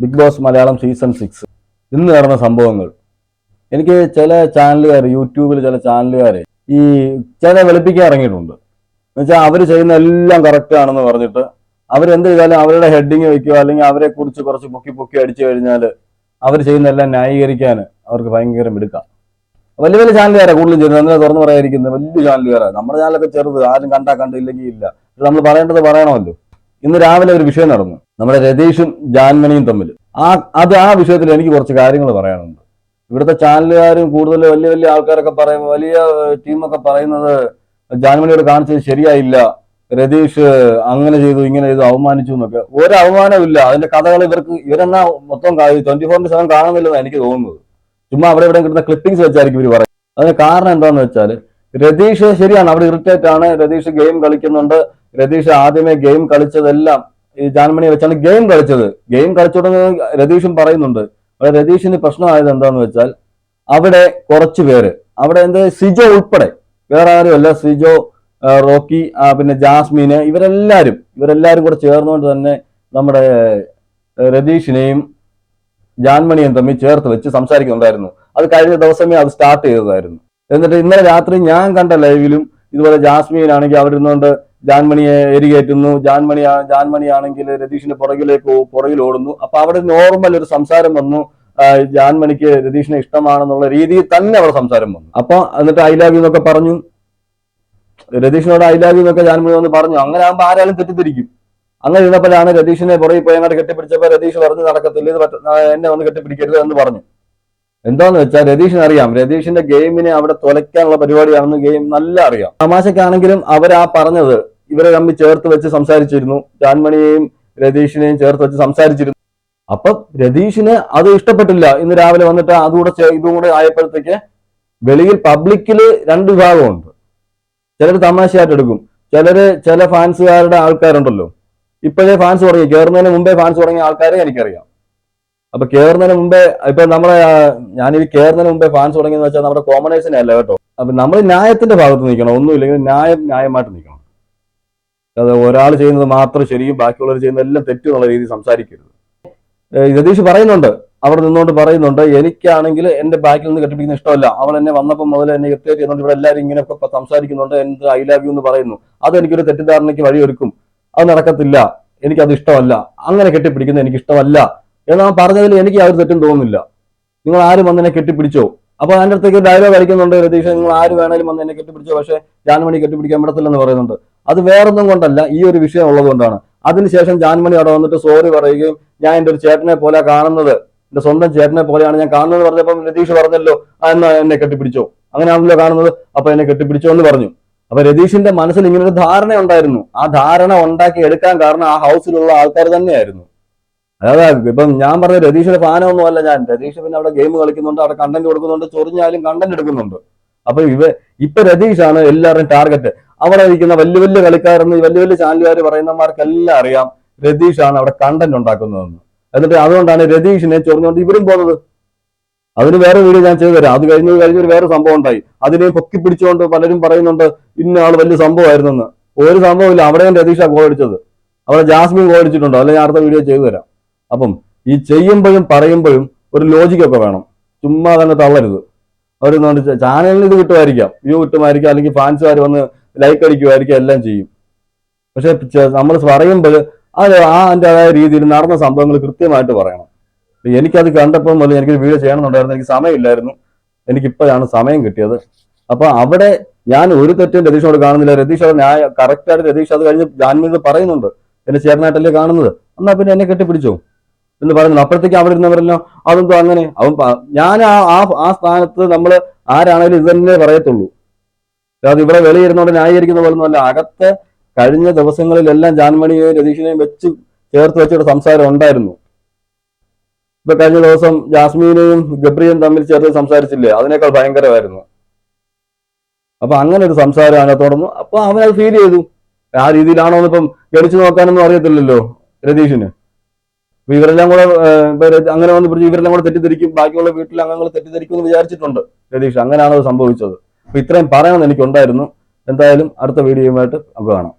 Big Boss Malayalam season six ഇന്ന് നടന്ന സംഭവങ്ങൾ. എനിക്ക് ചില ചാനലുകാർ യൂട്യൂബിൽ ചില ചാനലുകാർ ഈ ചില വെളുപ്പിക്കാൻ ഇറങ്ങിയിട്ടുണ്ട്. എന്നുവെച്ചാൽ അവർ ചെയ്യുന്ന എല്ലാം കറക്റ്റ് ആണെന്ന് പറഞ്ഞിട്ട് അവരെന്ത് ചെയ്താലും അവരുടെ ഹെഡിങ് വെക്കുക അല്ലെങ്കിൽ അവരെ കുറിച്ച് കുറച്ച് പൊക്കി പൊക്കി അടിച്ചു കഴിഞ്ഞാൽ അവർ ചെയ്യുന്ന എല്ലാം ന്യായീകരിക്കാൻ അവർക്ക് ഭയങ്കര മിടുക്കാം. വലിയ വലിയ ചാനലുകാരാണ് കൂടുതലും ചെയ്യുന്നത്. അങ്ങനെ തുറന്നു പറയാതിരിക്കുന്നത് വലിയ ചാനലുകാരാണ് നമ്മുടെ ചാനലൊക്കെ ചെറുത്. ആരും കണ്ടാ കണ്ടില്ലെങ്കിൽ ഇല്ല. നമ്മൾ പറയേണ്ടത് പറയണമല്ലോ. ഇന്ന് രാവിലെ ഒരു വിഷയം നടന്നു. നമ്മുടെ രതീഷും ജാൻമണിയും തമ്മിൽ. ആ അത് ആ വിഷയത്തിൽ എനിക്ക് കുറച്ച് കാര്യങ്ങൾ പറയാനുണ്ട്. ഇവിടുത്തെ ചാനലുകാരും കൂടുതൽ വലിയ വലിയ ആൾക്കാരൊക്കെ പറയും വലിയ ടീമൊക്കെ പറയുന്നത് ജാൻമണിയോട് കാണിച്ചത് ശരിയായില്ല രതീഷ് അങ്ങനെ ചെയ്തു ഇങ്ങനെ ചെയ്തു അവമാനിച്ചു എന്നൊക്കെ. ഒരു അവമാനമില്ല അതിന്റെ കഥകൾ ഇവർക്ക് ഇവരെന്നാ മൊത്തം ട്വന്റി ഫോറിന്റെ സെവൻ കാണുന്നില്ലെന്നാണ് എനിക്ക് തോന്നുന്നത്. ചുമ്മാ അവിടെ ഇവിടെ കിട്ടുന്ന ക്ലിപ്പിംഗ്സ് വെച്ചായിരിക്കും ഇവർ പറയും അതിന് കാരണം എന്താന്ന് വെച്ചാൽ രതീഷ് ശരിയാണ് അവിടെ ഇറിറ്റേറ്റ് ആണ്. രതീഷ് ഗെയിം കളിക്കുന്നുണ്ട്. രതീഷ് ആദ്യമേ ഗെയിം കളിച്ചതെല്ലാം ഈ ജാൻമണിയെ വെച്ചാണ് ഗെയിം കളിച്ചത്. ഗെയിം കളിച്ചോടെന്ന് രതീഷും പറയുന്നുണ്ട്. അവിടെ രതീഷിന് പ്രശ്നമായത് എന്താന്ന് വെച്ചാൽ അവിടെ കുറച്ച് പേര്. അവിടെ എന്ത്? സിജോ ഉൾപ്പെടെ. വേറെ ആരുമല്ല. സിജോ റോക്കി പിന്നെ ജാസ്മിന് ഇവരെല്ലാരും ഇവരെല്ലാരും കൂടെ ചേർന്നുകൊണ്ട് തന്നെ നമ്മുടെ രതീഷിനെയും ജാൻമണിയും തമ്മിൽ ചേർത്ത് വെച്ച് സംസാരിക്കുന്നുണ്ടായിരുന്നു. അത് കഴിഞ്ഞ ദിവസമേ അത് സ്റ്റാർട്ട് ചെയ്തതായിരുന്നു. എന്നിട്ട് ഇന്നലെ രാത്രി ഞാൻ കണ്ട ലൈവിലും ഇതുപോലെ ജാസ്മീൻ ആണെങ്കിൽ അവരിന്നുകൊണ്ട് ജാൻമണിയെ എരികേറ്റുന്നു. ജാൻമണി ജാൻമണി ആണെങ്കിൽ രതീഷിന്റെ പുറകിലേക്ക് പുറകിൽ ഓടുന്നു. അപ്പൊ അവിടെ നോർമൽ ഒരു സംസാരം വന്നു. ജാൻമണിക്ക് രതീഷിനെ ഇഷ്ടമാണെന്നുള്ള രീതിയിൽ തന്നെ അവിടെ സംസാരം വന്നു. അപ്പൊ എന്നിട്ട് ഐ ലവ് എന്നൊക്കെ പറഞ്ഞു. രതീഷിനോട് ഐ ലവ് എന്നൊക്കെ ജാൻമണി വന്ന് പറഞ്ഞു. അങ്ങനെ ആകുമ്പോൾ ആരാലും തെറ്റിദ്ധരിക്കും. അങ്ങനെ ഇരുന്നപ്പോഴാണ് രതീഷിനെ പുറകെ പോയി അങ്ങോട്ട് കെട്ടിപ്പിടിച്ചപ്പോൾ രതീഷ് പറഞ്ഞു നടക്കത്തില്ല. ഇത് എന്നെ വന്ന് കെട്ടിപ്പിടിക്കരുത് എന്ന് പറഞ്ഞു. എന്താന്ന് വെച്ചാൽ രതീഷിന് അറിയാം രതീഷിന്റെ ഗെയിമിനെ അവിടെ തുലയ്ക്കാനുള്ള പരിപാടിയാണെന്ന് ഗെയിം നല്ല അറിയാം. തമാശക്കാണെങ്കിലും അവർ ആ പറഞ്ഞത് ഇവരെ തമ്മിൽ ചേർത്ത് വെച്ച് സംസാരിച്ചിരുന്നു. ജാൻമണിയെയും രതീഷിനെയും ചേർത്ത് വെച്ച് സംസാരിച്ചിരുന്നു. അപ്പൊ രതീഷിന് അത് ഇഷ്ടപ്പെട്ടില്ല. ഇന്ന് രാവിലെ വന്നിട്ട് അതുകൂടെ ഇതും കൂടെ ആയപ്പോഴത്തേക്ക് വെളിയിൽ പബ്ലിക്കിൽ രണ്ട് വിഭാഗമുണ്ട്. ചിലർ തമാശയായിട്ട് എടുക്കും. ചിലര് ചില ഫാൻസുകാരുടെ ആൾക്കാരുണ്ടല്ലോ. ഇപ്പോഴേ ഫാൻസ് തുടങ്ങി. കയറുന്നതിന് മുമ്പേ ഫാൻസ് തുടങ്ങിയ ആൾക്കാരെ എനിക്കറിയാം. അപ്പൊ കയറുന്നതിന് മുമ്പേ ഇപ്പൊ നമ്മളെ ഞാനിത് കയറുന്നതിന് മുമ്പേ ഫാൻസ് തുടങ്ങിയെന്ന് വെച്ചാൽ നമ്മുടെ കോമണേഴ്സിനെ അല്ല കേട്ടോ? അപ്പൊ നമ്മൾ ന്യായത്തിന്റെ ഭാഗത്ത് നിൽക്കണം. ഒന്നുമില്ലെങ്കിൽ ന്യായം ന്യായമായിട്ട് നിൽക്കണം. അത് ഒരാൾ ചെയ്യുന്നത് മാത്രം ശരിയും ബാക്കിയുള്ളവർ ചെയ്യുന്ന എല്ലാം തെറ്റും എന്നുള്ള രീതിയിൽ സംസാരിക്കരുത്. ഏ, രതീഷ് പറയുന്നുണ്ട്. അവിടെ നിന്നുകൊണ്ട് പറയുന്നുണ്ട് എനിക്കാണെങ്കിൽ എന്റെ ബാക്കിൽ നിന്ന് കെട്ടിപ്പിടിക്കുന്ന ഇഷ്ടമല്ല. അവൾ എന്നെ വന്നപ്പോൾ മുതൽ എന്നെ ഇർട്ടേറ്റ് ചെയ്യുന്നുണ്ട്. ഇവിടെ എല്ലാവരും ഇങ്ങനെയൊക്കെ സംസാരിക്കുന്നുണ്ട് എന്ത് ഐ ലവ് യു എന്ന് പറയുന്നു. അത് എനിക്കൊരു തെറ്റിദ്ധാരണയ്ക്ക് വഴിയൊരുക്കും. അത് നടക്കത്തില്ല. എനിക്കത് ഇഷ്ടമല്ല. അങ്ങനെ കെട്ടിപ്പിടിക്കുന്നത് എനിക്ക് ഇഷ്ടമല്ല. എന്ന് ആ പറഞ്ഞതിൽ എനിക്ക് യാതൊരു തെറ്റും തോന്നുന്നില്ല. നിങ്ങൾ ആരും വന്ന് എന്നെ കെട്ടിപ്പിടിച്ചോ? അപ്പൊ അതിന്റെ അടുത്തേക്ക് ഡയലോഗ് അയക്കുന്നുണ്ട് രതീഷ്. നിങ്ങൾ ആര് വേണേലും വന്ന് എന്നെ കെട്ടിപ്പിടിച്ചോ? പക്ഷേ ജാൻമണി കെട്ടിപ്പിടിക്കാൻ പറ്റത്തില്ലെന്ന് പറയുന്നുണ്ട്. അത് വേറൊന്നും കൊണ്ടല്ല ഈ ഒരു വിഷയം ഉള്ളതുകൊണ്ടാണ് അതിനുശേഷം ജാൻമണി അവിടെ വന്നിട്ട് സോറി പറയുകയും ഞാൻ എന്റെ ഒരു ചേട്ടനെ പോലെ കാണുന്നത് എന്റെ സ്വന്തം ചേട്ടനെ പോലെയാണ് ഞാൻ കാണുന്നത് പറഞ്ഞപ്പോൾ രതീഷ് പറഞ്ഞല്ലോ എന്നാ എന്നെ കെട്ടിപ്പിടിച്ചോ. അങ്ങനെയാണല്ലോ കാണുന്നത് അപ്പൊ എന്നെ കെട്ടിപ്പിടിച്ചോ എന്ന് പറഞ്ഞു. അപ്പൊ രതീഷിന്റെ മനസ്സിൽ ഇങ്ങനെ ഒരു ധാരണ ഉണ്ടായിരുന്നു. ആ ധാരണ ഉണ്ടാക്കി എടുക്കാൻ കാരണം ആ ഹൗസിലുള്ള ആൾക്കാർ തന്നെയായിരുന്നു. അതായത് ഇപ്പം ഞാൻ പറഞ്ഞ രതീഷിന്റെ ഫാനൊന്നും അല്ല ഞാൻ. രതീഷ് പിന്നെ അവിടെ ഗെയിം കളിക്കുന്നുണ്ട് അവിടെ കണ്ടന്റ് കൊടുക്കുന്നുണ്ട് ചൊറിഞ്ഞാലും കണ്ടന്റ് എടുക്കുന്നുണ്ട്. അപ്പൊ ഇവ ഇപ്പൊ രതീഷാണ് എല്ലാവരുടെയും ടാർഗറ്റ് അവിടെ ഇരിക്കുന്ന വലിയ വലിയ കളിക്കാരെന്ന് വലിയ വലിയ ചാനലുകാർ പറയുന്നമാർക്കെല്ലാം അറിയാം രതീഷാണ് അവിടെ കണ്ടന്റ് ഉണ്ടാക്കുന്നതെന്ന്. എന്നിട്ട് അതുകൊണ്ടാണ് രതീഷിനെ ചൊറിഞ്ഞുകൊണ്ട് ഇവരും പോകുന്നത് അതിന് വേറെ വീഡിയോ ഞാൻ ചെയ്തു തരാം. അത് കഴിഞ്ഞത് കഴിഞ്ഞ ഒരു വേറെ സംഭവം ഉണ്ടായി. അതിനെ പൊക്കി പിടിച്ചുകൊണ്ട് പലരും പറയുന്നുണ്ട് ഇന്ന ആൾ വലിയ സംഭവമായിരുന്നെന്ന്. ഒരു സംഭവമില്ല അവിടെയും രതീഷ ഗോൾ അടിച്ചത്. അവിടെ ജാസ്മിൻ ഗോൾ അടിച്ചിട്ടുണ്ടോ? അല്ലെങ്കിൽ ഞാൻ അടുത്ത വീഡിയോ ചെയ്തു തരാം. അപ്പം ഈ ചെയ്യുമ്പോഴും പറയുമ്പോഴും ഒരു ലോജിക്കൊക്കെ വേണം. ചുമ്മാ തന്നെ തള്ളരുത്. അവർ ചാനലിന് ഇത് കിട്ടുമായിരിക്കാം. വ്യൂ കിട്ടുമായിരിക്കാം. അല്ലെങ്കിൽ ഫാൻസുകാർ വന്ന് ലൈക്ക് അടിക്കുമായിരിക്കും എല്ലാം ചെയ്യും. പക്ഷെ നമ്മൾ പറയുമ്പോൾ അത് ആ അതിന്റെതായ രീതിയിൽ നടന്ന സംഭവങ്ങൾ കൃത്യമായിട്ട് പറയണം. എനിക്കത് കണ്ടപ്പോൾ മുതൽ എനിക്ക് വീഡിയോ ചെയ്യണമെന്നുണ്ടായിരുന്നു. എനിക്ക് സമയമില്ലായിരുന്നു. എനിക്കിപ്പോഴാണ് സമയം കിട്ടിയത്. അപ്പൊ അവിടെ ഞാൻ ഒരു തെറ്റും രതീഷിനോട് കാണുന്നില്ല. രതീഷ് അത് ഞാൻ കറക്റ്റായിട്ട് രതീഷ് അത് കഴിഞ്ഞ് ജാൻമീത് പറയുന്നുണ്ട്. എന്നെ ചേർന്നായിട്ടല്ലേ കാണുന്നത്? എന്നാ പിന്നെ എന്നെ കെട്ടിപ്പിടിച്ചോ? എന്ന് പറയുന്നു അപ്പോഴത്തേക്ക് അവിടെ ഇരുന്നവരെല്ലാം അതെന്തോ അങ്ങനെ. അവൻ ഞാൻ ആ- ആ സ്ഥാനത്ത് നമ്മൾ ആരാണെങ്കിലും ഇത് തന്നെ പറയത്തുള്ളൂ. അത് ഇവിടെ വെളിയിരുന്നോണ്ട് ന്യായീകരിക്കുന്ന പോലൊന്നും അല്ല അകത്ത് കഴിഞ്ഞ ദിവസങ്ങളിലെല്ലാം ജാൻമണിയെയും രതീഷിനെയും വെച്ച് ചേർത്ത് വെച്ചൊരു സംസാരം ഉണ്ടായിരുന്നു. ഇപ്പൊ കഴിഞ്ഞ ദിവസം ജാസ്മീനെയും ഗബ്രിയും തമ്മിൽ ചേർത്ത് സംസാരിച്ചില്ലേ? അതിനേക്കാൾ ഭയങ്കരമായിരുന്നു. അപ്പൊ അങ്ങനെ ഒരു സംസാരം അതിനകത്തോടൊന്നും അപ്പൊ അവനത് ഫീൽ ചെയ്തു. ആ രീതിയിലാണോ ഇപ്പം ഗണിച്ചു നോക്കാനൊന്നും അറിയത്തില്ലല്ലോ രതീഷിന്. അപ്പൊ ഇവരെല്ലാം കൂടെ അങ്ങനെ വന്ന് ഇവരെല്ലാം കൂടെ തെറ്റിദ്ധരിക്കും. ബാക്കിയുള്ള വീട്ടിലെ അംഗങ്ങൾ തെറ്റിദ്ധരിക്കും എന്ന് വിചാരിച്ചിട്ടുണ്ട് രതീഷ്. അങ്ങനെയാണോ സംഭവിച്ചത്. അപ്പൊ ഇത്രയും പറയണമെന്ന് എനിക്കുണ്ടായിരുന്നു. എന്തായാലും അടുത്ത വീഡിയോയുമായിട്ട് നമുക്ക് കാണാം.